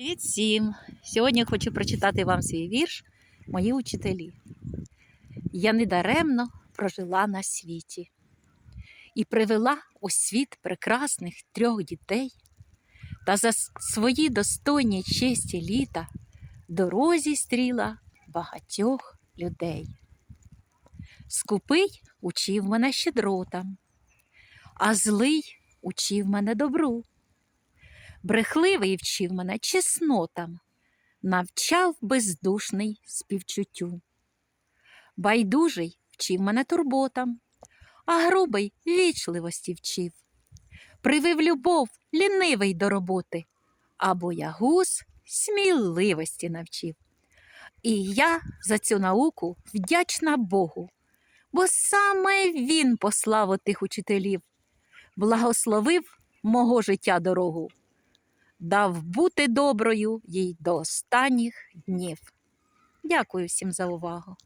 Привіт всім! Сьогодні хочу прочитати вам свій вірш Мої учителі. Я недаремно прожила на світі і привела у світ прекрасних трьох дітей та за свої достойні честі літа дорозі стріла багатьох людей. Скупий учив мене щедротам, а злий учив мене добру. Брехливий вчив мене чеснотам, навчав бездушний співчуттю. Байдужий вчив мене турботам, а грубий вічливості вчив. Привив любов лінивий до роботи, а боягуз сміливості навчив. І я за цю науку вдячна Богу, бо саме він послав отих учителів, благословив мого життя дорогу дав бути доброю їй до останніх днів. Дякую всім за увагу.